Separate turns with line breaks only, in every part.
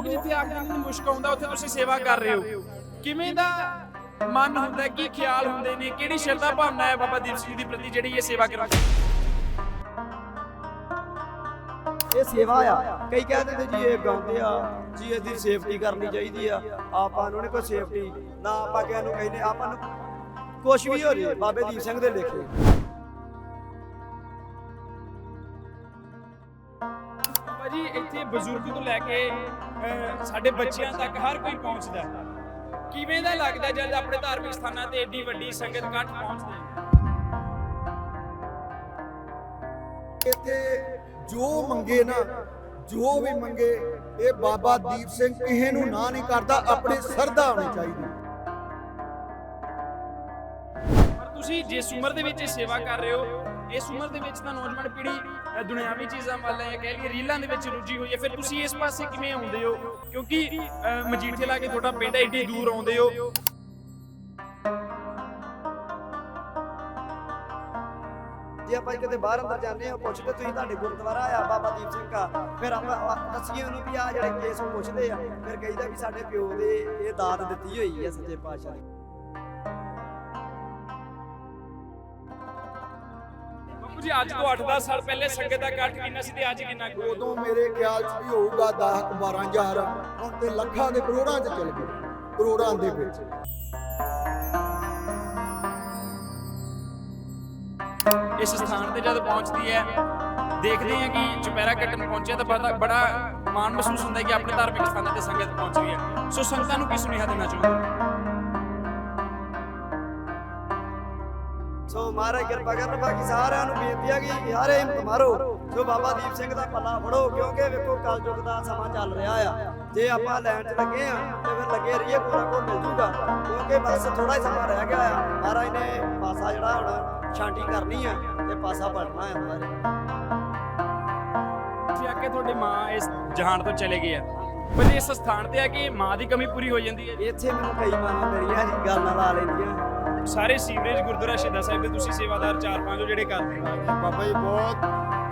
ਲੋਕ ਜਿੱਥੇ ਆ ਕੇ ਇਹਨਾਂ ਮੁਸ਼ਕ ਆਉਂਦਾ, ਉੱਥੇ ਤੁਸੀਂ ਸੇਵਾ ਕਰ ਰਹੇ ਹੋ। ਕਿਵੇਂ ਦਾ ਮਨ ਹੁੰਦਾ, ਕੀ ਖਿਆਲ ਹੁੰਦੇ ਨੇ? ਕਿਹੜੀ ਸ਼ਰਧਾ ਭਾਵਨਾ ਹੈ ਬਾਬਾ ਦੀਪ ਸਿੰਘ ਜੀ ਦੀ ਪ੍ਰਤੀ ਜਿਹੜੀ ਇਹ ਸੇਵਾ ਕਰਾਉਂਦੇ
ਇਹ ਸੇਵਾ ਆ। ਕਈ ਕਹਿੰਦੇ ਨੇ ਜੀ, ਇਹ ਗਾਉਂਦੇ ਆ, ਜੀ, ਇਹਦੀ ਸੇਫਟੀ ਕਰਨੀ ਚਾਹੀਦੀ ਆ। ਆਪਾਂ ਨੂੰ ਨਹੀਂ ਕੋਈ ਸੇਫਟੀ ਨਾ ਆਪਾਂ ਕਿਹਾ ਨੂੰ ਕਹਿੰਦੇ, ਆਪਾਂ ਨੂੰ ਕੁਛ ਵੀ ਹੋ ਜੇ, ਬਾਬੇ ਦੀਪ ਸਿੰਘ ਦੇ ਲਿਖੇ।
ਜੀ ਇੱਥੇ ਬਜ਼ੁਰਗ ਤੋਂ ਲੈ ਕੇ ਸਾਡੇ ਬੱਚਿਆਂ ਤੱਕ ਹਰ ਕੋਈ ਪਹੁੰਚਦਾ ਕਿਵੇਂ ਦਾ ਲੱਗਦਾ ਜਦ ਆਪਣੇ ਧਾਰਮਿਕ ਸਥਾਨਾਂ ਤੇ ਏਡੀ ਵੱਡੀ ਸੰਗਤ ਇਕੱਠ ਪਹੁੰਚਦੀ ਹੈ?
ਇੱਥੇ ਜੋ ਮੰਗੇ ਨਾ, ਜੋ ਵੀ ਮੰਗੇ, ਇਹ ਬਾਬਾ ਦੀਪ ਸਿੰਘ ਕਿਸੇ ਨੂੰ ਨਾ ਨਹੀਂ ਕਰਦਾ, ਆਪਣੀ ਸਰਦਾ ਹੋਣੀ ਚਾਹੀਦੀ।
ਤੁਸੀਂ ਜਿਸ ਉਮਰ ਦੇ ਵਿੱਚ ਇਹ ਸੇਵਾ ਕਰ ਰਹੇ ਹੋ ਇਸ ਉਮਰ ਦੇ ਵਿੱਚ ਤਾਂ ਨੌਜਵਾਨ ਪੀੜ੍ਹੀ ਦੁਨਿਆਵੀ ਚੀਜ਼ਾਂ ਵੱਲ ਜਾਂ ਕਹਿ ਲਈਏ ਰੀਲਾਂ ਦੇ ਵਿੱਚ ਰੁੱਝੀ ਹੋਈ ਹੈ ਫਿਰ ਤੁਸੀਂ ਇਸ ਪਾਸੇ ਕਿਵੇਂ ਆਉਂਦੇ ਹੋ? ਕਿਉਂਕਿ ਮਜੀਠੇ ਲਾ ਕੇ ਤੁਹਾਡਾ ਪਿੰਡ ਹੈ, ਦੂਰ ਆਉਂਦੇ ਹੋ।
ਜੇ ਆਪਾਂ ਕਿਤੇ ਬਾਹਰ ਅੰਦਰ ਜਾਂਦੇ ਆ ਪੁੱਛਦੇ ਤੁਸੀਂ ਤੁਹਾਡੇ ਗੁਰਦੁਆਰਾ ਆ ਬਾਬਾ ਦੀਪ ਸਿੰਘ ਦਾ ਫਿਰ ਆਪਾਂ ਦੱਸੀਏ ਉਹਨੂੰ ਵੀ ਆ ਜਿਹੜੇ ਕੇਸ ਪੁੱਛਦੇ ਆ। ਫਿਰ ਕਹੀਦਾ ਵੀ ਸਾਡੇ ਪਿਓ ਦੇ ਇਹ ਦਾਤ ਦਿੱਤੀ ਹੋਈ ਆ ਸੱਚੇ ਪਾਤਸ਼ਾਹ ਨੇ
ਬਾਪੂ ਜੀ ਅੱਜ ਤੋਂ 8-10 ਸਾਲ ਪਹਿਲੇ ਸੰਗਤ ਦਾ ਇਕੱਠ ਕਿੰਨਾ ਸੀ ਤੇ ਅੱਜ ਕਿੰਨਾ ਕੁ?
ਉਦੋਂ ਮੇਰੇ ਖਿਆਲ 'ਚ ਵੀ ਹੋਊਗਾ 10 12000 ਹੁਣ ਤੇ ਲੱਖਾਂ ਦੇ ਕਰੋੜਾਂ 'ਚ ਚਲ ਗਏ ਕਰੋੜਾਂ ਦੇ ਵਿੱਚ।
ਇਸ ਸਥਾਨ ਤੇ ਜਦ ਪਹੁੰਚਦੀ ਹੈ ਦੇਖਦੇ ਹਾਂ ਕਿ ਚੁਪਹਿਰਾ ਕੱਟਣ ਪਹੁੰਚਿਆ ਤਾਂ ਬੜਾ ਬੜਾ ਮਾਣ ਮਹਿਸੂਸ ਹੁੰਦਾ ਹੈ ਕਿ ਆਪਣੇ ਧਾਰਮਿਕ ਸਥਾਨਾਂ ਤੇ ਸੰਗਤ ਪਹੁੰਚ ਰਹੀ ਹੈ। ਸੋ ਸੰਗਤਾਂ ਨੂੰ ਕੀ ਸੁਨੇਹਾ ਦੇਣਾ ਚਾਹੁੰਦੇ
ਸੋ ਮਹਾਰਾਜ ਕਿਰਪਾ ਕਰਨ ਬਾਕੀ ਸਾਰਿਆਂ ਨੂੰ ਬੇਨਤੀ ਹੈ ਕਿ ਸਾਰੇ ਹਿੰਮਤ ਮਾਰੋ ਸੋ ਬਾਬਾ ਦੀਪ ਸਿੰਘ ਦਾ ਪੱਲਾ ਫੜੋ ਕਿਉਂਕਿ ਵੇਖੋ ਕਲਯੁਗ ਦਾ ਸਮਾਂ ਚੱਲ ਰਿਹਾ ਆ। ਜੇ ਆਪਾਂ ਲੈਣ 'ਚ ਲੱਗੇ ਆ ਤੇ ਫਿਰ ਲੱਗੇ ਰਹੀਏ ਨਾ ਕੋਈ ਮਿਲ ਜੂਗਾ। ਕਿਉਂਕਿ ਬਸ ਥੋੜਾ ਹੀ ਸਮਾਂ ਰਹਿ ਗਿਆ ਆ। ਮਹਾਰਾਜ ਨੇ ਪਾਸਾ ਜਿਹੜਾ ਹੁਣ ਛਾਂਟੀ ਕਰਨੀ ਆ ਤੇ ਪਾਸਾ ਪਲਟਣਾ ਆ ਮਹਾਰਾਜ।
ਆ ਕੇ ਤੁਹਾਡੀ ਮਾਂ ਇਸ ਜਹਾਨ ਤੋਂ ਚਲੇ ਗਏ ਆ। ਪਰ ਇਸ ਸਥਾਨ ਤੇ ਆ ਕਿ ਮਾਂ ਦੀ ਕਮੀ ਪੂਰੀ ਹੋ ਜਾਂਦੀ ਹੈ
ਇੱਥੇ ਮੈਨੂੰ ਕਈ ਮਾਵਾਂ ਮਿਲੀਆਂ ਜੀ ਗੱਲ ਨਾਲ ਲਾ ਲੈਂਦੀਆਂ।
ਸਾਰੇ ਸੀਵਰੇਜ ਗੁਰਦੁਆਰਾ ਸ਼ਹੀਦਾਂ ਸਾਹਿਬ ਦੇ ਤੁਸੀਂ ਸੇਵਾਦਾਰ ਚਾਰ ਪੰਜ ਹੋ ਜਿਹੜੇ ਕਰਦੇ ਹੋ।
ਬਾਬਾ ਜੀ, ਬਹੁਤ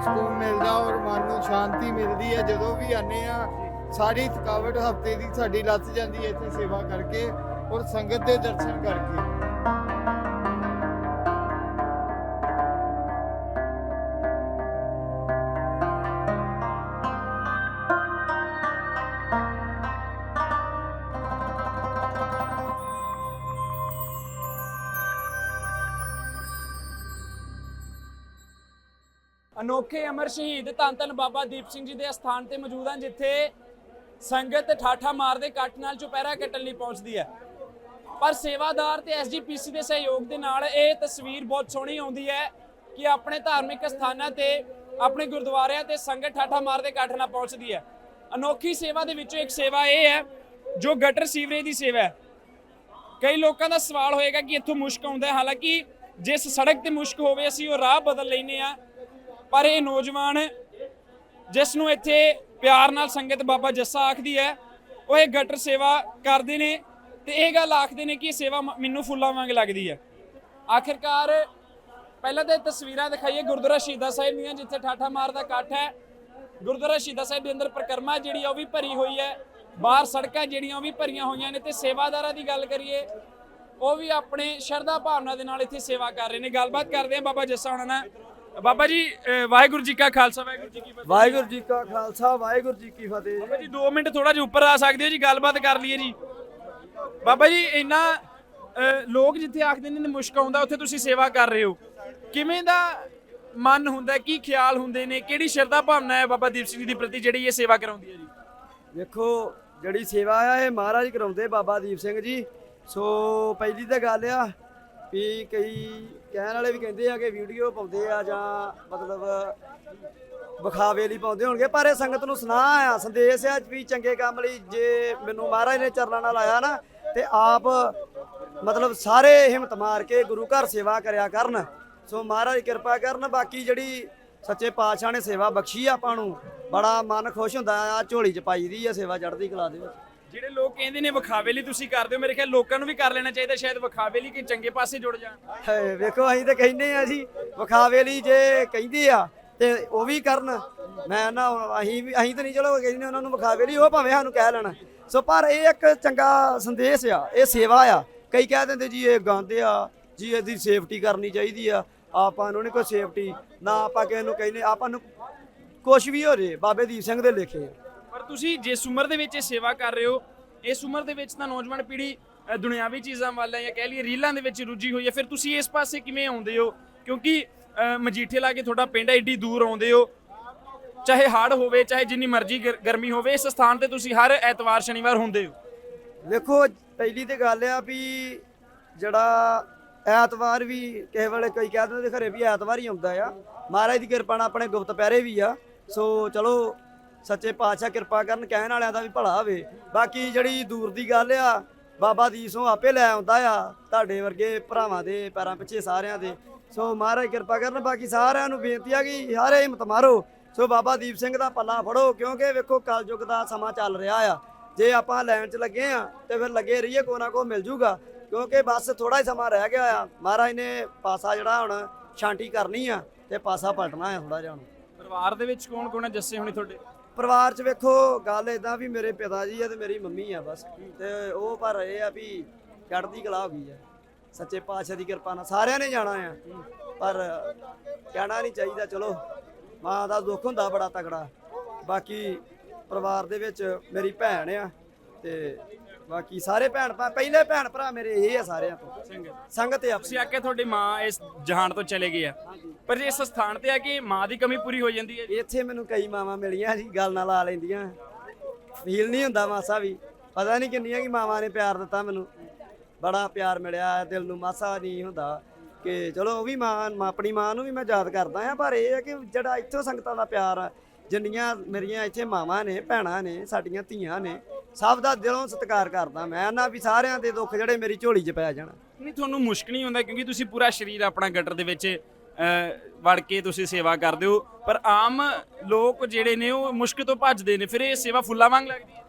ਸਕੂਨ ਮਿਲਦਾ ਔਰ ਮਨ ਨੂੰ ਸ਼ਾਂਤੀ ਮਿਲਦੀ ਹੈ। ਜਦੋਂ ਵੀ ਆਨੇ ਆ ਸਾਰੀ ਥਕਾਵਟ ਹਫ਼ਤੇ ਦੀ ਸਾਡੀ ਲੱਥ ਜਾਂਦੀ ਹੈ ਇੱਥੇ ਸੇਵਾ ਕਰਕੇ ਔਰ ਸੰਗਤ ਦੇ ਦਰਸ਼ਨ ਕਰਕੇ।
ਅਨੋਖੇ ਅਮਰ ਸ਼ਹੀਦ ਧੰਨ ਧੰਨ ਬਾਬਾ ਦੀਪ ਸਿੰਘ ਜੀ ਦੇ ਅਸਥਾਨ ਤੇ ਮੌਜੂਦ ਹਾਂ ਜਿੱਥੇ ਸੰਗਤ ਠਾਠਾ ਮਾਰਦੇ ਇਕੱਠ ਨਾਲ ਚੁਪਹਿਰਾ ਕੱਟਣ ਲਈ ਪਹੁੰਚਦੀ ਹੈ। ਪਰ ਸੇਵਾਦਾਰ ਤੇ ਐਸਜੀਪੀਸੀ ਦੇ ਸਹਿਯੋਗ ਦੇ ਨਾਲ ਇਹ ਤਸਵੀਰ ਬਹੁਤ ਸੋਹਣੀ ਆਉਂਦੀ ਹੈ ਕਿ ਆਪਣੇ ਧਾਰਮਿਕ ਸਥਾਨਾਂ ਤੇ, ਆਪਣੇ ਗੁਰਦੁਆਰਿਆਂ ਤੇ ਸੰਗਤ ਠਾਠਾ ਮਾਰਦੇ ਇਕੱਠ ਨਾਲ ਪਹੁੰਚਦੀ ਹੈ। ਅਨੋਖੀ ਸੇਵਾ ਦੇ ਵਿੱਚੋਂ ਇੱਕ ਸੇਵਾ ਇਹ ਹੈ, ਜੋ ਗਟਰ ਸੀਵਰੇਜ ਦੀ ਸੇਵਾ ਹੈ। ਕਈ ਲੋਕਾਂ ਦਾ ਸਵਾਲ ਹੋਏਗਾ ਕਿ ਇੱਥੋਂ ਮੁਸ਼ਕ ਆਉਂਦਾ ਹਾਲਾਂਕਿ ਜਿਸ ਸੜਕ ਤੇ ਮੁਸ਼ਕ ਹੋਵੇ, ਅਸੀਂ ਉਹ ਰਾਹ ਬਦਲ ਲੈਨੇ ਆ ਪਰ ਇਹ ਨੌਜਵਾਨ ਜਿਸ ਨੂੰ ਇੱਥੇ ਪਿਆਰ ਨਾਲ ਸੰਗਤ ਬਾਬਾ ਜੱਸਾ ਆਖਦੀ ਹੈ, ਉਹ ਇਹ ਗਟਰ ਸੇਵਾ ਕਰਦੇ ਨੇ ਤੇ ਇਹ ਗੱਲ ਆਖਦੇ ਨੇ ਕਿ ਸੇਵਾ ਮੈਨੂੰ ਫੁੱਲਾਂ ਵਾਂਗ ਲੱਗਦੀ ਹੈ। ਆਖਿਰਕਾਰ ਪਹਿਲਾਂ ਤਾਂ ਇਹ ਤਸਵੀਰਾਂ ਦਿਖਾਈਏ ਗੁਰਦੁਆਰਾ ਸ਼ਹੀਦਾਂ ਸਾਹਿਬ ਦੀਆਂ, ਜਿੱਥੇ ਠਾਠਾ ਮਾਰ ਦਾ ਇਕੱਠ ਹੈ। ਗੁਰਦੁਆਰਾ ਸ਼ਹੀਦਾਂ ਸਾਹਿਬ ਦੇ ਅੰਦਰ ਪ੍ਰਕਰਮਾ ਜਿਹੜੀ ਆ ਉਹ ਵੀ ਭਰੀ ਹੋਈ ਹੈ। ਬਾਹਰ ਸੜਕਾਂ ਜਿਹੜੀਆਂ ਉਹ ਵੀ ਭਰੀਆਂ ਹੋਈਆਂ ਨੇ ਤੇ ਸੇਵਾਦਾਰਾਂ ਦੀ ਗੱਲ ਕਰੀਏ, ਉਹ ਵੀ ਆਪਣੇ ਸ਼ਰਧਾ ਭਾਵਨਾ ਦੇ ਨਾਲ ਇੱਥੇ ਸੇਵਾ ਕਰ ਰਹੇ ਨੇ। ਗੱਲਬਾਤ ਕਰਦੇ ਆ ਬਾਬਾ ਜੱਸਾ ਹੋਣਾ ਨਾਲ। ਬਾਬਾ ਜੀ ਅਹ ਵਾਹਿਗੁਰੂ ਜੀ ਕਾ ਖਾਲਸਾ ਵਾਹਿਗੁਰੂ ਜੀ ਕੀ ਫਤਿਹ।
ਵਾਹਿਗੁਰੂ ਜੀ ਕਾ ਖਾਲਸਾ ਵਾਹਿਗੁਰੂ ਜੀ ਕੀ ਫਤਿਹ।
ਬਾਬਾ ਜੀ 2 ਮਿੰਟ ਥੋੜਾ ਜਿਹਾ ਉੱਪਰ ਆ ਸਕਦੇ ਹੋ ਜੀ ਗੱਲਬਾਤ ਕਰ ਲਈਏ ਜੀ। ਬਾਬਾ ਜੀ ਇੰਨਾ ਅਹ, ਲੋਕ ਜਿੱਥੇ ਆਖਦੇ ਨੇ ਮੁਸ਼ਕ ਆਉਂਦਾ ਉੱਥੇ ਤੁਸੀਂ ਸੇਵਾ ਕਰ ਰਹੇ ਹੋ। ਕਿਵੇਂ ਦਾ ਮਨ ਹੁੰਦਾ ਹੈ, ਕੀ ਖਿਆਲ ਹੁੰਦੇ ਨੇ? ਕਿਹੜੀ ਸ਼ਰਧਾ ਭਾਵਨਾ ਹੈ ਬਾਬਾ ਦੀਪ ਸਿੰਘ ਜੀ ਦੀ ਪ੍ਰਤੀ ਜਿਹੜੀ ਇਹ ਸੇਵਾ ਕਰਾਉਂਦੀ ਹੈ ਜੀ?
ਵੇਖੋ ਜਿਹੜੀ ਸੇਵਾ ਆ ਇਹ ਮਹਾਰਾਜ ਕਰਾਉਂਦੇ ਬਾਬਾ ਦੀਪ ਸਿੰਘ ਜੀ। ਸੋ ਪਹਿਲੀ ਤਾਂ ਗੱਲ ਆ ਵੀ ਕਈ ਕਹਿਣ ਵਾਲੇ ਵੀ ਕਹਿੰਦੇ ਆ ਕਿ ਵੀਡੀਓ ਪਾਉਂਦੇ ਆ ਜਾਂ ਮਤਲਬ ਵਿਖਾਵੇ ਲਈ ਪਾਉਂਦੇ ਹੋਣਗੇ, ਪਰ ਇਹ ਸੰਗਤ ਨੂੰ ਸੁਨਾਹ ਆ, ਸੰਦੇਸ਼ ਆ ਵੀ ਚੰਗੇ ਕੰਮ ਲਈ ਜੇ ਮੈਨੂੰ ਮਹਾਰਾਜ ਨੇ ਚਰਨਾਂ ਨਾਲ ਆਇਆ ਨਾ, ਤੇ ਆਪ ਮਤਲਬ ਸਾਰੇ ਹਿੰਮਤ ਮਾਰ ਕੇ ਗੁਰੂ ਘਰ ਸੇਵਾ ਕਰਿਆ ਕਰਨ। ਸੋ ਮਹਾਰਾਜ ਕਿਰਪਾ ਕਰਨ, ਬਾਕੀ ਜਿਹੜੀ ਸੱਚੇ ਪਾਤਸ਼ਾਹ ਨੇ ਸੇਵਾ ਬਖਸ਼ੀ ਆ ਆਪਾਂ ਨੂੰ, ਬੜਾ ਮਨ ਖੁਸ਼ ਹੁੰਦਾ ਆ ਝੋਲੀ ਚ ਪਾਈ ਦੀ ਆ ਸੇਵਾ ਚੜ੍ਹਦੀ ਕਲਾ ਦੇ ਵਿੱਚ।
ਜਿਹੜੇ ਲੋਕ ਕਹਿੰਦੇ ਨੇ ਵਿਖਾਵੇ ਲਈ ਤੁਸੀਂ ਕਰਦੇ ਹੋ ਮੇਰੇ ਖਿਆਲ ਲੋਕਾਂ ਨੂੰ ਵੀ ਕਰ ਲੈਣਾ ਚਾਹੀਦਾ ਸ਼ਾਇਦ ਵਿਖਾਵੇ ਲਈ ਕਿ ਚੰਗੇ ਪਾਸੇ ਜੁੜ ਜਾਣ।
ਹੈ, ਵੇਖੋ ਅਸੀਂ ਤਾਂ ਕਹਿੰਦੇ ਆ ਜੀ ਵਿਖਾਵੇ ਲਈ ਜੇ ਕਹਿੰਦੇ ਆ ਤੇ ਉਹ ਵੀ ਕਰਨ। ਮੈਂ ਨਾ ਅਸੀਂ ਵੀ ਅਸੀਂ ਤਾਂ ਨਹੀਂ ਚਲੋ ਕਹਿੰਦੇ ਉਹਨਾਂ ਨੂੰ ਵਿਖਾਵੇ ਨਹੀਂ ਉਹ ਭਾਵੇਂ ਸਾਨੂੰ ਕਹਿ ਲੈਣ। ਸੋ ਪਰ ਇਹ ਇੱਕ ਚੰਗਾ ਸੰਦੇਸ਼ ਆ ਇਹ ਸੇਵਾ ਆ। ਕਈ ਕਹਿ ਦਿੰਦੇ ਜੀ ਇਹ ਗਾਉਂਦੇ ਆ ਜੀ ਇਹਦੀ ਸੇਫਟੀ ਕਰਨੀ ਚਾਹੀਦੀ ਆ। ਆਪਾਂ ਨੂੰ ਨਹੀਂ ਕੋਈ ਸੇਫਟੀ ਨਾ ਆਪਾਂ ਕਿਸੇ ਨੂੰ ਕਹਿੰਦੇ ਆਪਾਂ ਨੂੰ ਕੁਛ ਵੀ ਹੋ ਜੇ ਬਾਬੇ ਦੀਪ ਸਿੰਘ ਦੇ ਲੇਖੇ। ਆ।
ਪਰ ਤੁਸੀਂ ਜਿਸ ਉਮਰ ਦੇ ਵਿੱਚ ਇਹ ਸੇਵਾ ਕਰ ਰਹੇ ਹੋ ਇਸ ਉਮਰ ਦੇ ਵਿੱਚ ਤਾਂ ਨੌਜਵਾਨ ਪੀੜ੍ਹੀ ਅ, ਦੁਨਿਆਵੀ ਚੀਜ਼ਾਂ ਵੱਲ ਹੈ ਜਾਂ ਕਹਿ ਲਈਏ ਰੀਲਾਂ ਦੇ ਵਿੱਚ ਰੁੱਝੀ ਹੋਈ ਹੈ ਫਿਰ ਤੁਸੀਂ ਇਸ ਪਾਸੇ ਕਿਵੇਂ ਆਉਂਦੇ ਹੋ? ਕਿਉਂਕਿ ਅ, ਮਜੀਠੇ ਲਾ ਕੇ ਤੁਹਾਡਾ ਪਿੰਡ ਹੈ ਏਡੀ ਦੂਰ ਆਉਂਦੇ ਹੋ। ਚਾਹੇ ਹੜ੍ਹ ਹੋਵੇ ਚਾਹੇ ਜਿੰਨੀ ਮਰਜ਼ੀ ਗਰ- ਗਰਮੀ ਹੋਵੇ ਇਸ ਸਥਾਨ ਤੇ ਤੁਸੀਂ ਹਰ ਐਤਵਾਰ ਸ਼ਨੀਵਾਰ ਹੁੰਦੇ ਹੋ।
ਵੇਖੋ ਪਹਿਲੀ ਤੇ ਗੱਲ ਆ ਵੀ ਜਿਹੜਾ ਐਤਵਾਰ ਵੀ ਕਿਸੇ ਵੇਲੇ ਕਈ ਕਹਿ ਦਿੰਦੇ ਘਰੇ ਵੀ ਐਤਵਾਰ ਹੀ ਆਉਂਦਾ ਆ। ਮਹਾਰਾਜ ਦੀ ਕਿਰਪਾ ਨਾਲ ਆਪਣੇ ਗੁਪਤ ਪਹਿਰੇ ਵੀ ਆ। ਸੋ ਚਲੋ ਸੱਚੇ ਪਾਤਸ਼ਾਹ ਕਿਰਪਾ ਕਰਨ ਕਹਿਣ ਵਾਲਿਆਂ ਦਾ ਵੀ ਭਲਾ ਹੋਵੇ। ਬਾਕੀ ਜਿਹੜੀ ਦੂਰ ਦੀ ਗੱਲ ਆ, ਬਾਬਾ ਦੀਸੋਂ ਆਪੇ ਲੈ ਆਉਂਦਾ ਆ, ਤੁਹਾਡੇ ਵਰਗੇ ਭਰਾਵਾਂ ਦੇ, ਪੈਰਾਂ ਪਿੱਛੇ ਸਾਰਿਆਂ ਦੇ। ਸੋ ਮਹਾਰਾਜ ਕਿਰਪਾ ਕਰਨ, ਬਾਕੀ ਸਾਰਿਆਂ ਨੂੰ ਬੇਨਤੀ ਆ ਕਿ ਸਾਰੇ ਹਿੰਮਤ ਮਾਰੋ। ਸੋ ਬਾਬਾ ਦੀਪ ਸਿੰਘ ਦਾ ਪੱਲਾ ਫੜੋ, ਕਿਉਂਕਿ ਵੇਖੋ ਕਲਯੁਗ ਦਾ ਸਮਾਂ ਚੱਲ ਰਿਹਾ ਆ। ਜੇ ਆਪਾਂ ਲੈਣ 'ਚ ਲੱਗੇ ਆ, ਤੇ ਫਿਰ ਲੱਗੇ ਰਹੀਏ ਕੋ ਨਾ ਕੋ ਮਿਲ ਜੂਗਾ। ਕਿਉਂਕਿ ਬਸ ਥੋੜਾ ਹੀ ਸਮਾਂ ਰਹਿ ਗਿਆ ਆ। ਮਹਾਰਾਜ ਨੇ ਪਾਸਾ ਜਿਹੜਾ ਹੁਣ ਛਾਂਟੀ ਕਰਨੀ ਆ, ਤੇ ਪਾਸਾ ਪਲਟਣਾ ਆ ਥੋੜਾ ਜਿਹਾ ਹੁਣ।
ਪਰਿਵਾਰ ਦੇ ਵਿੱਚ ਕੌਣ ਕੌਣ ਹੈ ਜੱਸੇ ਹੋਣੀ ਤੁਹਾਡੇ?
ਪਰਿਵਾਰ 'ਚ ਵੇਖੋ, ਗੱਲ ਇਦਾਂ ਵੀ ਮੇਰੇ ਪਿਤਾ ਜੀ ਆ ਤੇ ਮੇਰੀ ਮੰਮੀ ਆ ਬਸ। ਤੇ ਉਹ ਪਰ ਇਹ ਆ ਵੀ ਚੜ੍ਹਦੀ ਕਲਾ ਹੋ ਗਈ ਆ। ਸੱਚੇ ਪਾਤਸ਼ਾਹ ਦੀ ਕਿਰਪਾ ਨਾਲ ਸਾਰਿਆਂ ਨੇ ਜਾਣਾ ਆ। ਪਰ ਕਹਿਣਾ ਨਹੀਂ ਚਾਹੀਦਾ, ਚਲੋ, ਮਾਂ ਦਾ ਦੁੱਖ ਹੁੰਦਾ ਬੜਾ ਤਗੜਾ ਬਾਕੀ ਪਰਿਵਾਰ ਦੇ ਵਿੱਚ ਮੇਰੀ ਭੈਣ ਆ ਤੇ ਬਾਕੀ ਸਾਰੇ ਭੈਣ ਭਰਾ ਪਹਿਲੇ ਭੈਣ ਭਰਾ ਮੇਰੇ ਇਹ ਆ ਸਾਰਿਆਂ ਤੋਂ।
ਸੰਗਤ
ਆ
ਤੁਸੀਂ ਆਖਿਆ ਤੁਹਾਡੀ ਮਾਂ ਇਸ ਜਹਾਨ ਤੋਂ ਚਲੇ ਗਈ ਆ। ਪਰ ਇਸ ਸਥਾਨ ਤੇ ਆ ਕਿ ਮਾਂ ਦੀ ਕਮੀ ਪੂਰੀ ਹੋ ਜਾਂਦੀ ਹੈ
ਇੱਥੇ ਮੈਨੂੰ ਕਈ ਮਾਵਾਂ ਮਿਲੀਆਂ ਜੀ ਗੱਲ ਨਾਲ ਲਾ ਲੈਂਦੀਆਂ। ਫੀਲ ਨਹੀਂ ਹੁੰਦਾ ਮਾਸਾ ਵੀ। ਪਤਾ ਨਹੀਂ ਕਿੰਨੀਆਂ ਕੀ ਮਾਵਾਂ ਨੇ ਪਿਆਰ ਦਿੱਤਾ ਮੈਨੂੰ। ਬੜਾ ਪਿਆਰ ਮਿਲਿਆ ਦਿਲ ਨੂੰ ਮਾਸਾ ਨਹੀਂ ਹੁੰਦਾ ਕਿ ਚਲੋ ਉਹ ਵੀ ਮਾਂ ਮਾਂ- ਆਪਣੀ ਮਾਂ ਨੂੰ ਵੀ ਮੈਂ ਯਾਦ ਕਰਦਾ ਆ ਪਰ ਇਹ ਹੈ ਕਿ ਜਿਹੜਾ ਇੱਥੋਂ ਸੰਗਤਾਂ ਦਾ ਪਿਆਰ ਆ ਜਿੰਨੀਆਂ ਮੇਰੀਆਂ ਇੱਥੇ ਮਾਵਾਂ ਨੇ ਭੈਣਾਂ ਨੇ ਸਾਡੀਆਂ ਧੀਆਂ ਨੇ ਸਭ ਦਾ ਦਿਲੋਂ ਸਤਿਕਾਰ ਕਰਦਾ ਮੈਂ ਨਾ ਵੀ ਸਾਰਿਆਂ ਦੇ ਦੁੱਖ ਜਿਹੜੇ ਮੇਰੀ ਝੋਲੀ 'ਚ ਪੈ ਜਾਣ।
ਨਹੀਂ ਤੁਹਾਨੂੰ ਮੁਸ਼ਕ ਨਹੀਂ ਹੁੰਦਾ ਕਿਉਂਕਿ ਤੁਸੀਂ ਪੂਰਾ ਸਰੀਰ ਆਪਣਾ ਗਟਰ ਦੇ ਵਿੱਚ ਵੜ ਕੇ ਤੁਸੀਂ ਸੇਵਾ ਕਰਦੇ ਹੋ। ਪਰ ਆਮ ਲੋਕ ਜਿਹੜੇ ਨੇ ਉਹ ਮੁਸ਼ਕ ਤੋਂ ਭੱਜਦੇ ਨੇ। ਫਿਰ ਇਹ ਸੇਵਾ ਫੁੱਲਾਂ ਵਾਂਗ ਲੱਗਦੀ ਹੈ।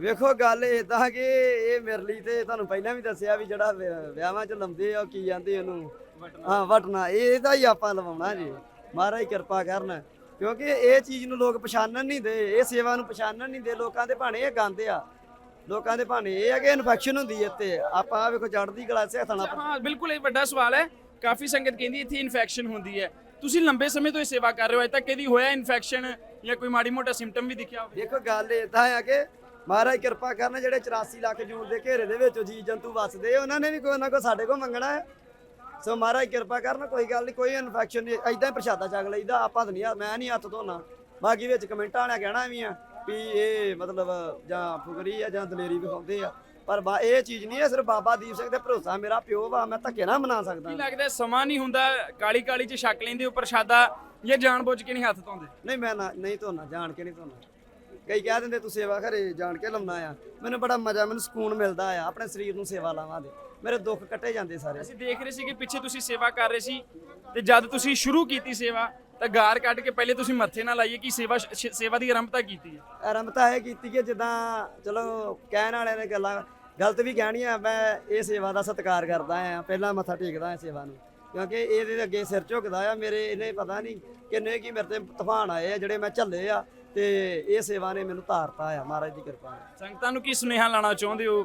ਵੇਖੋ ਗੱਲ ਇਦਾਂ ਕਿ ਇਹ ਮੇਰੇ ਲਈ ਤੇ ਤੁਹਾਨੂੰ ਪਹਿਲਾਂ ਵੀ ਦੱਸਿਆ ਵੀ ਜਿਹੜਾ ਵਿਆਹ- 'ਚ ਲੰਦੇ ਆ ਉਹ ਕੀ ਜਾਂਦੇ ਉਹਨੂੰ? ਹਾਂ ਵਟਣਾ। ਇਹਦਾ ਹੀ ਆਪਾਂ ਲਵਾਉਣਾ ਜੀ। ਮਹਾਰਾਜ ਕਿਰਪਾ ਕਰਨ। ਕਿਉਂਕਿ ਇਹ ਚੀਜ਼ ਨੂੰ ਲੋਕ ਪਛਾਣਨ ਨਹੀਂ ਦੇ ਇਹ ਸੇਵਾ ਨੂੰ ਪਛਾਣਨ ਨਹੀਂ ਦੇ ਲੋਕਾਂ ਦੇ ਭਾਣੇ ਇਹ ਗਾਉਂਦੇ ਆ। ਲੋਕਾਂ ਦੇ ਭਾਣੇ ਇਹ ਆ ਕਿ ਇਨਫੈਕਸ਼ਨ ਹੁੰਦੀ ਹੈ ਤੇ ਆਪਾਂ ਆਹ ਵੇਖੋ ਚੜ੍ਹਦੀ ਕਲਾ ਸੇ ਨਾਲ
ਹਾਂ ਬਿਲਕੁਲ ਇਹ ਵੱਡਾ ਸਵਾਲ ਹੈ। ਕਾਫੀ ਸੰਗਤ ਕਹਿੰਦੀ ਇੱਥੇ ਇਨਫੈਕਸ਼ਨ ਹੁੰਦੀ ਹੈ। ਤੁਸੀਂ ਲੰਬੇ ਸਮੇਂ ਤੋਂ ਇਹ ਸੇਵਾ ਕਰ ਰਹੇ ਹੋ ਅਜੇ ਤੱਕ ਕਦੀ ਹੋਇਆ ਇਨਫੈਕਸ਼ਨ ਜਾਂ ਕੋਈ ਮਾੜੀ ਮੋਟਾ ਸਿੰਪਟਮ ਵੀ ਦਿਖਿਆ ਹੋਵੇ?
ਦੇਖੋ ਗੱਲ ਇਦਾਂ ਆ ਕਿ ਮਹਾਰਾਜ ਕਿਰਪਾ ਕਰਨ ਜਿਹੜੇ 84 ਲੱਖ ਜੂਨ ਦੇ ਘੇਰੇ ਦੇ ਵਿੱਚ ਜੀ ਜੰਤੂ ਵੱਸਦੇ ਆ, ਉਹਨਾਂ ਨੇ ਵੀ ਕੋਈ ਨਾ ਕੋਈ ਸਾਡੇ ਕੋਲ ਮੰਗਣਾ ਹੈ। ਸੋ ਮਹਾਰਾਜ ਕਿਰਪਾ ਕਰਨ ਕੋਈ ਗੱਲ ਨਹੀਂ ਕੋਈ ਇਨਫੈਕਸ਼ਨ ਨਹੀਂ ਐਦਾਂ ਹੀ ਪ੍ਰਸ਼ਾਦਾ ਛਕ ਲਈਦਾ ਆਪਾਂ ਤਾਂ ਨਹੀਂ ਮੈਂ ਨਹੀਂ ਹੱਥ ਧੋਣਾ। ਬਾਕੀ ਵਿੱਚ ਕਮੈਂਟਾਂ ਵਾਲਿਆਂ ਕਹਿਣਾ ਵੀ ਆ ਵੀ ਇਹ ਮਤਲਬ ਜਾਂ ਫੁਗਰੀ ਆ ਜਾਂ ਦਲੇਰੀ ਵਿਖਾਉਂਦੇ ਆ। ਪਰ ਬਾ ਇਹ ਚੀਜ਼ ਨਹੀਂ ਹੈ ਸਿਰਫ ਬਾਬਾ ਦੀਪ ਸਿੰਘ ਤੇ ਭਰੋਸਾ ਮੇਰਾ ਪਿਓ ਵਾ ਮੈਂ ਧੱਕੇ ਨਾ ਮਨਾ ਸਕਦਾ।
ਕੀ ਲੱਗਦਾ ਸਮਾਂ ਨਹੀਂ ਹੁੰਦਾ ਕਾਲੀ ਕਾਲੀ ਚ ਛਕ ਲੈਂਦੇ ਪ੍ਰਸ਼ਾਦਾ ਜਾਂ ਜਾਣਬੁੱਝ ਕੇ ਨਹੀਂ ਹੱਥ ਧੋਂਦੇ?
ਨਹੀਂ ਮੈਂ ਨਾ ਨਹੀਂ ਧੋਣਾ ਜਾਣ ਕੇ ਨਹੀਂ ਧੋਣਾ। ਕਈ ਕਹਿ ਦਿੰਦੇ ਤੂੰ ਸੇਵਾ ਘਰੇ ਜਾਣ ਕੇ ਲਾਉਣਾ ਆ। ਮੈਨੂੰ ਬੜਾ ਮਜ਼ਾ ਮੈਨੂੰ ਸਕੂਨ ਮਿਲਦਾ ਆ ਆਪਣੇ ਸਰੀਰ ਨੂੰ ਸੇਵਾ ਲਾਵਾਂ ਦੇ। ਮੇਰੇ ਦੁੱਖ ਕੱਟੇ ਜਾਂਦੇ ਸਾਰੇ।
ਅਸੀਂ ਦੇਖ ਰਹੇ ਸੀ ਕਿ ਪਿੱਛੇ ਤੁਸੀਂ ਸੇਵਾ ਕਰ ਰਹੇ ਸੀ ਤੇ ਜਦ ਤੁਸੀਂ ਸ਼ੁਰੂ ਕੀਤੀ ਸੇਵਾ ਤਾਂ ਗਾਰ ਕੱਢ ਕੇ ਪਹਿਲੇ ਤੁਸੀਂ ਮੱਥੇ ਨਾਲ ਲਾਈਏ ਕਿ ਸੇਵਾ ਸੇਵਾ ਦੀ ਆਰੰਭਤਾ ਕੀਤੀ ਹੈ।
ਆਰੰਭਤਾ ਇਹ ਕੀਤੀ ਕਿ ਜਿੱਦਾਂ ਚਲੋ ਕਹਿਣ ਵਾਲਿਆਂ ਨੇ ਗੱਲਾਂ ਗਲਤ ਵੀ ਕਹਿਣੀਆਂ ਮੈਂ ਇਹ ਸੇਵਾ ਦਾ ਸਤਿਕਾਰ ਕਰਦਾ ਆ ਪਹਿਲਾਂ ਮੱਥਾ ਟੇਕਦਾ ਆ ਸੇਵਾ ਨੂੰ। ਕਿਉਂਕਿ ਇਹਦੇ ਅੱਗੇ ਸਿਰ ਝੁਕਦਾ ਆ ਮੇਰੇ ਇਹਨੇ ਪਤਾ ਨਹੀਂ ਕਿੰਨੇ ਕੀ ਮੇਰੇ ਤੇ ਤੂਫਾਨ ਆਏ ਆ ਜਿਹੜੇ ਮੈਂ ਝੱਲੇ ਆ ਤੇ ਇਹ ਸੇਵਾ ਨੇ ਮੈਨੂੰ ਧਾਰਤਾ ਆ ਮਹਾਰਾਜ ਦੀ ਕਿਰਪਾ ਨਾਲ।
ਸੰਗਤਾਂ ਨੂੰ ਕੀ ਸੁਨੇਹਾ ਲਾਣਾ ਚਾਹੁੰਦੇ ਹੋ?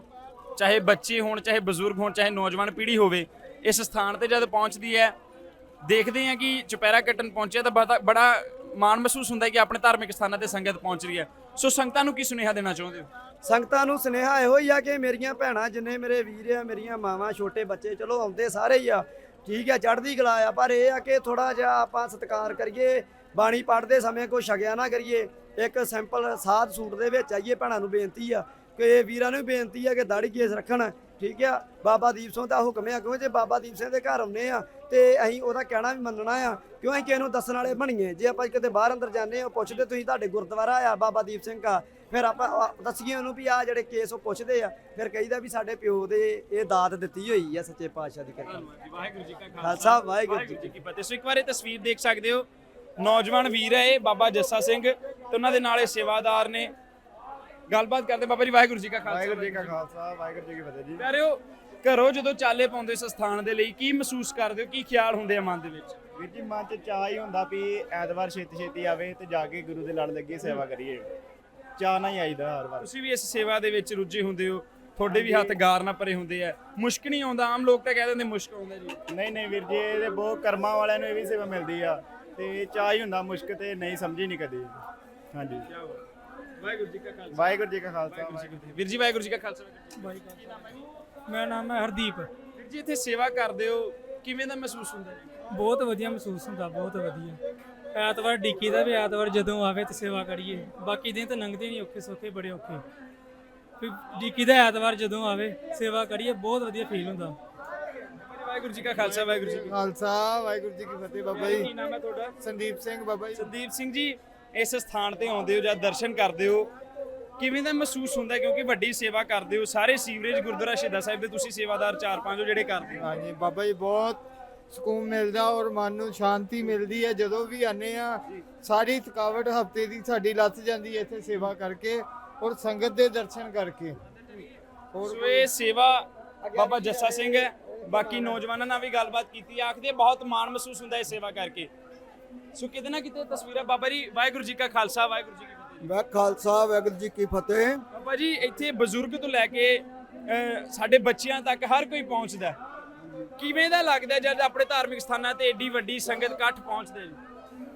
ਚਾਹੇ ਬੱਚੇ ਹੋਣ, ਚਾਹੇ ਬਜ਼ੁਰਗ ਹੋਣ, ਚਾਹੇ ਨੌਜਵਾਨ ਪੀੜ੍ਹੀ ਹੋਵੇ, ਇਸ ਸਥਾਨ ਤੇ ਜਦ ਪਹੁੰਚਦੀ ਹੈ, ਦੇਖਦੇ ਹਾਂ ਕਿ ਚੁਪਹਿਰਾ ਕੱਟਣ ਪਹੁੰਚਿਆ ਤਾਂ ਬੜਾ- ਬੜਾ ਮਾਣ ਮਹਿਸੂਸ ਹੁੰਦਾ ਹੈ ਕਿ ਆਪਣੇ ਧਾਰਮਿਕ ਸਥਾਨਾਂ ਤੇ ਸੰਗਤ ਪਹੁੰਚ ਰਹੀ ਹੈ। ਸੋ ਸੰਗਤਾਂ ਨੂੰ ਕੀ ਸੁਨੇਹਾ ਦੇਣਾ ਚਾਹੁੰਦੇ ਹੋ?
ਸੰਗਤਾਂ ਨੂੰ ਸੁਨੇਹਾ ਇਹੋ ਹੀ ਆ ਕਿ ਮੇਰੀਆਂ ਭੈਣਾਂ ਜਿੰਨੇ ਮੇਰੇ ਵੀਰ ਆ, ਮੇਰੀਆਂ ਮਾਵਾਂ, ਛੋਟੇ ਬੱਚੇ, ਚਲੋ ਆਉਂਦੇ ਸਾਰੇ ਹੀ ਆ, ਠੀਕ ਆ, ਚੜ੍ਹਦੀ ਕਲਾ ਆ, ਪਰ ਇਹ ਆ ਕਿ ਥੋੜਾ ਜਿਹਾ ਆਪਾਂ ਸਤਿਕਾਰ ਕਰੀਏ, ਬਾਣੀ ਪੜ੍ਹਦੇ ਸਮੇਂ ਕੋਈ ਛਕਿਆ ਨਾ ਕਰੀਏ, ਇੱਕ ਸਿੰਪਲ ਸਾਧ ਸੂਟ ਦੇ ਵਿੱਚ ਆਈਏ, ਭੈਣਾਂ ਨੂੰ ਬੇਨਤੀ ਆ ਕਿ ਵੀਰਾਂ ਨੂੰ ਬੇਨਤੀ ਆ ਕਿ ਦਾੜੀ ਕੇਸ ਰੱਖਣ ਠੀਕ ਆ? ਬਾਬਾ ਦੀਪ ਸਿੰਘ ਦਾ ਹੁਕਮ ਆ ਕਿਉਂ? ਜੇ ਬਾਬਾ ਦੀਪ ਸਿੰਘ ਦੇ ਘਰ ਆਉਂਦੇ ਆ ਤੇ ਅਸੀਂ ਉਹਦਾ ਕਹਿਣਾ ਵੀ ਮੰਨਣਾ ਆ ਕਿਉਂ ਅਸੀਂ ਕਿਸੇ ਨੂੰ ਦੱਸਣ ਵਾਲੇ ਬਣੀਏ? ਜੇ ਆਪਾਂ ਕਿਤੇ ਬਾਹਰ ਅੰਦਰ ਜਾਂਦੇ ਆ ਪੁੱਛਦੇ ਤੁਸੀਂ ਤੁਹਾਡੇ ਗੁਰਦੁਆਰਾ ਆ ਬਾਬਾ ਦੀਪ ਸਿੰਘ ਆ? ਫਿਰ ਆਪਾਂ ਦੱਸੀਏ ਉਹਨੂੰ ਵੀ ਆ ਜਿਹੜੇ ਕੇਸ ਉਹ ਪੁੱਛਦੇ ਆ ਫਿਰ ਕਹੀਦਾ ਵੀ ਸਾਡੇ ਪਿਓ ਦੇ ਇਹ ਦਾਤ ਦਿੱਤੀ ਹੋਈ ਆ ਸੱਚੇ ਪਾਤਸ਼ਾਹ ਦੀ ਕਿਰਪਾ।
ਵਾਹਿਗੁਰੂ ਜੀ ਕਾ
ਖਾਲਸਾ। ਵਾਹਿਗੁਰੂ ਜੀ
ਜੀ ਕੀ ਫਤਿਹ। ਸੋ ਇੱਕ ਵਾਰ ਇਹ ਤਸਵੀਰ ਦੇਖ ਸਕਦੇ ਹੋ। ਨੌਜਵਾਨ ਵੀਰ ਹੈ ਇਹ ਬਾਬਾ ਜੱਸਾ ਸਿੰਘ ਤੇ ਉਹਨਾਂ ਦੇ ਨਾਲ ਇਹ ਸੇਵਾਦਾਰ ਨੇ। ਗੱਲਬਾਤ ਕਰਦੇ ਬਾਬਾ ਜੀ ਵਾਹਿਗੁਰੂ ਜੀ ਕਾ ਖਾਲਸਾ।
ਵਾਹਿਗੁਰੂ ਜੀ ਕਾ ਖਾਲਸਾ ਵਾਹਿਗੁਰੂ ਜੀ ਕੀ ਫਤਿਹ ਜੀ।
ਪਿਆਰਿਓ ਘਰੋਂ ਜਦੋਂ ਚਾਲੇ ਪਾਉਂਦੇ ਇਸ ਸਥਾਨ ਦੇ ਲਈ ਕੀ ਮਹਿਸੂਸ ਕਰਦੇ ਹੋ? ਕੀ ਖਿਆਲ ਹੁੰਦੇ ਆ ਮਨ ਦੇ ਵਿੱਚ?
ਵੀਰ ਜੀ ਮਨ ਚ ਚਾਹ ਹੀ ਹੁੰਦਾ ਵੀ ਐਤਵਾਰ ਛੇਤੀ ਛੇਤੀ ਆਵੇ ਤੇ ਜਾ ਕੇ ਗੁਰੂ ਦੇ ਲੜ ਲੱਗੇ ਸੇਵਾ ਕਰੀਏ। ਚਾਹ ਨਾਲ ਹੀ ਆਈਦਾ ਹਰ ਵਾਰ।
ਤੁਸੀਂ ਵੀ ਇਸ ਸੇਵਾ ਦੇ ਵਿੱਚ ਰੁੱਝੇ ਹੁੰਦੇ ਹੋ। ਤੁਹਾਡੇ ਵੀ ਹੱਥ ਗਾਰ ਨਾ ਭਰੇ ਹੁੰਦੇ ਆ। ਮੁਸ਼ਕ ਨਹੀਂ ਆਉਂਦਾ। ਆਮ ਲੋਕ ਤਾਂ ਕਹਿ ਦਿੰਦੇ ਮੁਸ਼ਕ ਆਉਂਦਾ ਜੀ।
ਨਹੀਂ ਨਹੀਂ ਵੀਰ ਜੀ ਇਹਦੇ ਬਹੁਤ ਕਰਮਾਂ ਵਾਲਿਆਂ ਨੂੰ ਇਹ ਵੀ ਸੇਵਾ ਮਿਲਦੀ ਆ। ਤੇ ਚਾਹ ਹੀ ਹੁੰਦਾ ਮੁਸ਼ਕ ਤੇ ਨਹੀਂ ਸਮਝੀ ਨਹੀਂ ਕਦੇ। ਹਾਂਜੀ।
ਵਾਹਿਗੁਰੂ ਜੀ ਕਾ ਖਾਲਸਾ
ਵਾਹਿਗੁਰੂ ਜੀ ਕਾ ਖਾਲਸਾ
ਵੀਰ ਜੀ ਵਾਹਿਗੁਰੂ ਜੀ ਕਾ ਖਾਲਸਾ
ਮੇਰਾ ਨਾਮ ਹੈ ਹਰਦੀਪ
ਵੀਰ ਜੀ ਇੱਥੇ ਸੇਵਾ ਕਰਦੇ ਹੋ ਕਿਵੇਂ ਦਾ ਮਹਿਸੂਸ ਹੁੰਦਾ ਜੀ
ਬਹੁਤ ਵਧੀਆ ਮਹਿਸੂਸ ਹੁੰਦਾ ਬਹੁਤ ਵਧੀਆ ਐਤਵਾਰ ਡਿੱਕੀ ਦਾ ਵੀ ਐਤਵਾਰ ਜਦੋਂ ਆਵੇ ਤੇ ਸੇਵਾ ਕਰੀਏ ਬਾਕੀ ਦਿਨ ਤਾਂ ਲੰਘਦੇ ਨਹੀਂ ਔਖੇ ਸੌਖੇ ਬੜੇ ਔਖੇ ਵੀ ਡਿੱਕੀ ਦਾ ਐਤਵਾਰ ਜਦੋਂ ਆਵੇ ਸੇਵਾ ਕਰੀਏ ਬਹੁਤ ਵਧੀਆ ਫੀਲ ਹੁੰਦਾ
ਵਾਹਿਗੁਰੂ ਜੀ ਕਾ ਖਾਲਸਾ ਵਾਹਿਗੁਰੂ ਜੀ ਕੀ
ਖਾਲਸਾ ਵਾਹਿਗੁਰੂ ਜੀ ਕੀ ਫਤਿਹ ਬਾਬਾ
ਫਤਿਹ। ਕੀ
ਜੀ
ਨਾਮ ਹੈ ਤੁਹਾਡਾ
ਸੰਦੀਪ ਸਿੰਘ ਬਾਬਾ ਜੀ
ਸੰਦੀਪ ਸਿੰਘ ਜੀ ਇਸ ਸਥਾਨ ਤੇ ਆਉਂਦੇ ਹੋ ਜਾਂ ਦਰਸ਼ਨ ਕਰਦੇ ਹੋ ਕਿਵੇਂ ਦਾ ਮਹਿਸੂਸ ਹੁੰਦਾ? ਕਿਉਂਕਿ ਵੱਡੀ ਸੇਵਾ ਕਰਦੇ ਹੋ ਸਾਰੇ ਸੀਵਰੇਜ ਗੁਰਦੁਆਰਾ ਸ਼ਹੀਦਾਂ ਸਾਹਿਬ ਦੇ ਤੁਸੀਂ ਸੇਵਾਦਾਰ ਚਾਰ ਪੰਜ ਹੋ ਜਿਹੜੇ ਕਰਦੇ ਹੋ।
ਹਾਂਜੀ ਬਾਬਾ ਜੀ ਬਹੁਤ ਸਕੂਨ ਮਿਲਦਾ ਔਰ ਮਨ ਨੂੰ ਸ਼ਾਂਤੀ ਮਿਲਦੀ ਹੈ। ਜਦੋਂ ਵੀ ਆਨੇ ਆ ਸਾਰੀ ਥਕਾਵਟ ਹਫ਼ਤੇ ਦੀ ਸਾਡੀ ਲੱਥ ਜਾਂਦੀ ਹੈ ਇੱਥੇ ਸੇਵਾ ਕਰਕੇ ਔਰ ਸੰਗਤ ਦੇ ਦਰਸ਼ਨ ਕਰਕੇ।
ਸੋ ਇਹ ਸੇਵਾ ਬਾਬਾ ਜੱਸਾ ਸਿੰਘ ਹੈ। ਬਾਕੀ ਨੌਜਵਾਨਾਂ ਨਾਲ ਵੀ ਗੱਲਬਾਤ ਕੀਤੀ ਆਖਦੇ ਬਹੁਤ ਮਾਣ ਮਹਿਸੂਸ ਹੁੰਦਾ ਇਹ ਸੇਵਾ ਕਰਕੇ। ਸੋ ਕਿਤੇ ਨਾ ਕਿਤੇ ਤਸਵੀਰਾਂ ਬਾਬਾ ਜੀ ਵਾਹਿਗੁਰੂ ਜੀ ਕਾ ਖਾਲਸਾ ਵਾਹਿਗੁਰੂ ਜੀ ਕੀ ਫਤਿਹ।
ਮੈਂ ਖਾਲਸਾ ਵਾਹਿਗੁਰੂ ਜੀ ਕੀ ਫਤਿਹ।
ਬਾਬਾ ਜੀ ਇੱਥੇ ਬਜ਼ੁਰਗ ਤੋਂ ਲੈ ਕੇ ਅਹ, ਸਾਡੇ ਬੱਚਿਆਂ ਤੱਕ ਹਰ ਕੋਈ ਪਹੁੰਚਦਾ ਹੈ। ਕਿਵੇਂ ਦਾ ਲੱਗਦਾ ਹੈ ਜਦ ਆਪਣੇ ਧਾਰਮਿਕ ਸਥਾਨਾਂ ਤੇ ਏਡੀ ਵੱਡੀ ਸੰਗਤ ਇਕੱਠ ਪਹੁੰਚਦੇ ਨੇ?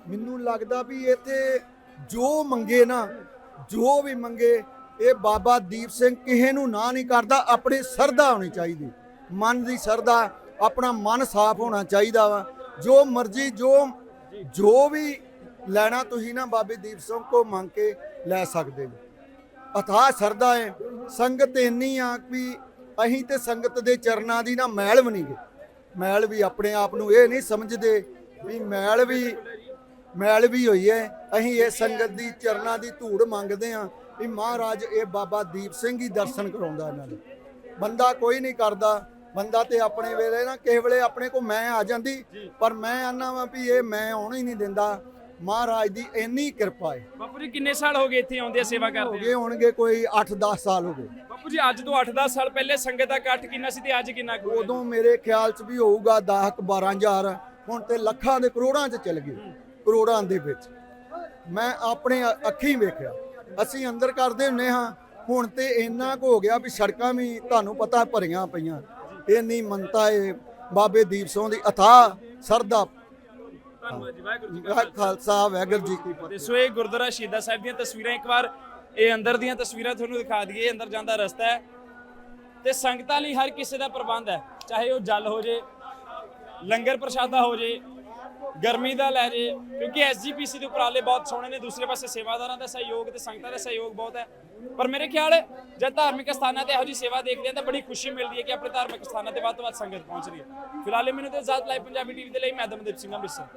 ਮੈਨੂੰ ਲੱਗਦਾ ਵੀ ਇੱਥੇ ਜੋ ਮੰਗੇ ਨਾ ਜੋ ਵੀ ਮੰਗੇ ਇਹ ਬਾਬਾ ਦੀਪ ਸਿੰਘ ਕਿਸੇ ਨੂੰ ਨਾ ਨਹੀਂ ਕਰਦਾ ਆਪਣੀ ਸਰਦਾ ਹੋਣੀ ਚਾਹੀਦੀ। ਮਨ ਦੀ ਸਰਦਾ ਆਪਣਾ ਮਨ ਸਾਫ਼ ਹੋਣਾ ਚਾਹੀਦਾ ਵਾ। ਜੋ ਮਰਜ਼ੀ ਜੋ ਜੋ ਵੀ ਲੈਣਾ ਤੁਸੀਂ ਨਾ ਬਾਬੇ ਦੀਪ ਸਿੰਘ ਕੋ ਮੰਗ ਕੇ ਲੈ ਸਕਦੇ ਜੀ ਅਥਾਹ ਸਰਦਾ ਹੈ, ਸੰਗਤ ਇੰਨੀ ਆ ਵੀ ਅਸੀਂ ਤੇ ਸੰਗਤ ਦੇ ਚਰਨਾਂ ਦੀ ਨਾ ਮੈਲ ਵੀ ਨਹੀਂ ਗਏ ਮੈਲ ਵੀ ਆਪਣੇ ਆਪ ਨੂੰ ਇਹ ਨਹੀਂ ਸਮਝਦੇ ਵੀ ਮੈਲ ਵੀ ਮੈਲ ਵੀ ਹੋਈ ਹੈ। ਅਸੀਂ ਇਹ ਸੰਗਤ ਦੀ ਚਰਨਾਂ ਦੀ ਧੂੜ ਮੰਗਦੇ ਹਾਂ ਵੀ ਮਹਾਰਾਜ ਇਹ ਬਾਬਾ ਦੀਪ ਸਿੰਘ ਹੀ ਦਰਸ਼ਨ ਕਰਾਉਂਦਾ ਇਹਨਾਂ ਨੂੰ ਬੰਦਾ ਕੋਈ ਨਹੀਂ ਕਰਦਾ। ਬੰਦਾ ਤੇ ਆਪਣੇ ਵੇਲੇ ਨਾ ਕਿਸੇ ਵੇਲੇ ਆਪਣੇ ਕੋ ਮੈਂ ਆ ਜਾਂਦੀ ਪਰ ਮੈਂ ਆਨਾ ਵਾਂ ਵੀ ਇਹ ਮੈਂ ਆਉਣ ਹੀ ਨਹੀਂ ਦਿੰਦਾ। ਮਹਾਰਾਜ ਦੀ ਇੰਨੀ ਕਿਰਪਾ ਹੈ
ਬਾਪੂ ਜੀ ਕਿੰਨੇ ਸਾਲ ਹੋ ਗਏ ਇੱਥੇ ਆਉਂਦੇ ਆ ਸੇਵਾ
ਹੋ
ਕਰਦੇ
ਗਏ ਹੋਣਗੇ ਕੋਈ 8-10 ਸਾਲ ਹੋ ਗਏ।
ਬਾਪੂ ਜੀ ਅੱਜ ਤੋਂ 8-10 ਸਾਲ ਪਹਿਲੇ ਸੰਗਤ ਦਾ ਇਕੱਠ ਕਿੰਨਾ ਸੀ ਤੇ ਅੱਜ ਕਿੰਨਾ ਕੁ?
ਉਦੋਂ ਮੇਰੇ ਖਿਆਲ 'ਚ ਵੀ ਹੋਊਗਾ 10-12000 ਹੁਣ ਤੇ ਲੱਖਾਂ ਦੇ ਕਰੋੜਾਂ 'ਚ ਚਲ ਗਏ ਕਰੋੜਾਂ ਦੇ ਵਿੱਚ। ਮੈਂ ਆਪਣੇ ਅ- ਅੱਖੀਂ ਵੇਖਿਆ। ਅਸੀਂ ਅੰਦਰ ਕਰਦੇ ਹੁੰਨੇ ਹਾਂ। ਹੁਣ ਤੇ ਇੰਨਾ ਕੁ ਹੋ ਗਿਆ ਵੀ ਸੜਕਾਂ ਵੀ ਤੁਹਾਨੂੰ ਪਤਾ ਭਰੀਆਂ ਪਈਆਂ। ਇੰਨੀ ਮੰਨਤਾ ਏ ਬਾਬੇ ਦੀਪ ਸਿੰਘ ਦੀ ਅਥਾਹ ਸਰਦਾ। ਖਾਲਸਾ। ਵਾਹਿਗੁਰੂ ਜੀ ਕੀ ਫਤਿਹ।
ਸੋ ਇਹ ਗੁਰਦੁਆਰਾ ਸ਼ਹੀਦਾਂ ਸਾਹਿਬ ਦੀਆਂ ਤਸਵੀਰਾਂ ਇੱਕ ਵਾਰ ਇਹ ਅੰਦਰ ਦੀਆਂ ਤਸਵੀਰਾਂ ਤੁਹਾਨੂੰ ਦਿਖਾ ਦਈਏ ਅੰਦਰ ਜਾਂਦਾ ਰਸਤਾ ਹੈ। ਤੇ ਸੰਗਤਾਂ ਲਈ ਹਰ ਕਿਸੇ ਦਾ ਪ੍ਰਬੰਧ ਹੈ ਚਾਹੇ ਉਹ ਜਲ ਹੋ ਜੇ ਲੰਗਰ ਪ੍ਰਸ਼ਾਦਾ ਹੋ ਜੇ ਗਰਮੀ ਦਾ ਲੈ ਜੇ ਕਿਉਂਕਿ ਐਸਜੀਪੀਸੀ ਦੇ ਉਪਰਾਲੇ ਬਹੁਤ ਸੋਹਣੇ ਨੇ, ਦੂਸਰੇ ਪਾਸੇ ਸੇਵਾਦਾਰਾਂ ਦਾ ਸਹਿਯੋਗ ਤੇ ਸੰਗਤਾਂ ਦਾ ਸਹਿਯੋਗ ਬਹੁਤ ਹੈ। ਪਰ ਮੇਰੇ ਖਿਆਲ ਜਦ ਧਾਰਮਿਕ ਸਥਾਨਾਂ ਤੇ ਇਹੋ ਜਿਹੀ ਸੇਵਾ ਦੇਖਦੇ ਹਾਂ ਤਾਂ ਬੜੀ ਖੁਸ਼ੀ ਮਿਲਦੀ ਹੈ ਕਿ ਆਪਣੇ ਧਾਰਮਿਕ ਸਥਾਨਾਂ ਤੇ ਵੱਧ ਤੋਂ ਵੱਧ ਸੰਗਤ ਪਹੁੰਚ ਰਹੀ ਹੈ। ਫਿਲਹਾਲ ਇਹ ਮੈਨੂੰ ਤੇ ਆਜ਼ਾਦ ਲਾਈਵ ਪੰਜਾਬੀ ਟੀਵੀ ਦੇ ਲਈ ਮੈਂ ਦਮਨਦੀਪ ਸਿੰਘ ਅੰਮ੍ਰਿਤਸਰ।